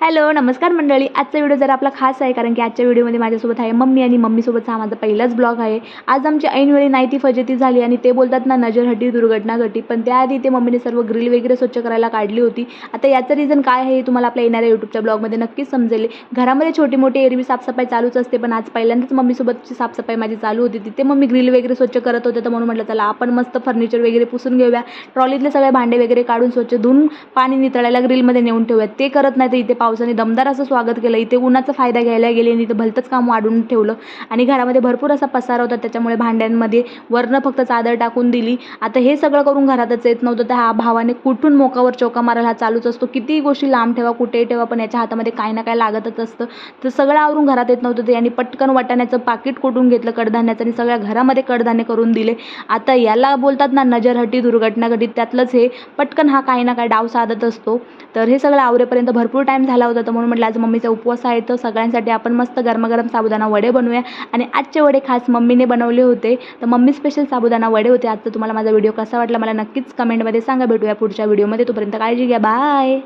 Hello नमस्कार मंडळी. आजचा व्हिडिओ जरा आपला खास आहे कारण की आजच्या व्हिडिओमध्ये माझ्यासोबत आहे मम्मी आणि मम्मीसोबतचा हा माझा पहिलाच ब्लॉग आहे. आज आमची ऐनवेळी नाईती फजेती झाली आणि ते बोलतात ना नजर हटी दुर्घटना घटी. पण त्याआधी ते मम्मीने सर्व ग्रिल वगैरे स्वच्छ करायला काढली होती. आता याचं रिझन काय आहे हे तुम्हाला आपल्या येणाऱ्या यूट्यूबच्या ब्लॉगमध्ये नक्कीच समजेल. घरामध्ये छोटी मोठी एरवी साफसफाई चालूच असते पण आज पहिल्यांदाच मम्मीसोबतची साफसफाई माझी चालू होती. तिथे मम्मी ग्रिल वगैरे स्वच्छ करत होते तर म्हणून म्हटलं चला आपण मस्त फर्निचर वगैरे पुसून घेऊया. ट्रॉलीतले सगळे भांडे वगैरे काढून स्वच्छ धुवून पाणी नितळायला ग्रिलमध्ये नेऊन ठेवूया. ते करत नाही तर इथे पावसाने दमदार असं स्वागत केलं. इथे उन्हाचा फायदा घ्यायला गेले आणि इथं भलतंच काम वाढून ठेवलं. आणि घरामध्ये भरपूर असा पसारा होता. त्याच्यामुळे भांड्यांमध्ये वरनं फक्त चादर टाकून दिली. आता हे सगळं करून घरातच येत नव्हतं. तर हा भावाने कुठून मोकावर चौका मारायला हा चालूच असतो. कितीही गोष्टी लांब ठेवा कुठेही ठेवा पण याच्या हातामध्ये काही ना काही लागतच असतं. तर सगळं आवरून घरात येत नव्हतं ते. आणि पटकन वाटाण्याचं पाकिट कुठून घेतलं? कडधान्याचं आणि सगळ्या घरामध्ये कडधान्य करून दिले. आता याला बोलतात ना नजरहटी दुर्घटना घटित त्यातलंच हे पटकन हा काही ना काही डाव साधत असतो. तर हे सगळं आवरेपर्यंत भरपूर टाईम झाला. झाला होता तर म्हणून म्हटलं आज मम्मीचा उपवास आहे तर सगळ्यांसाठी आपण मस्त गरमागरम साबुदाणा वडे बनवूया. आणि आजचे वडे खास मम्मीने बनवले होते. तर मम्मी स्पेशल साबुदाणा वडे होते. आजचा तुम्हाला माझा व्हिडिओ कसा वाटला मला नक्कीच कमेंटमध्ये सांगा. भेटूया पुढच्या व्हिडिओमध्ये तोपर्यंत काळजी घ्या. बाय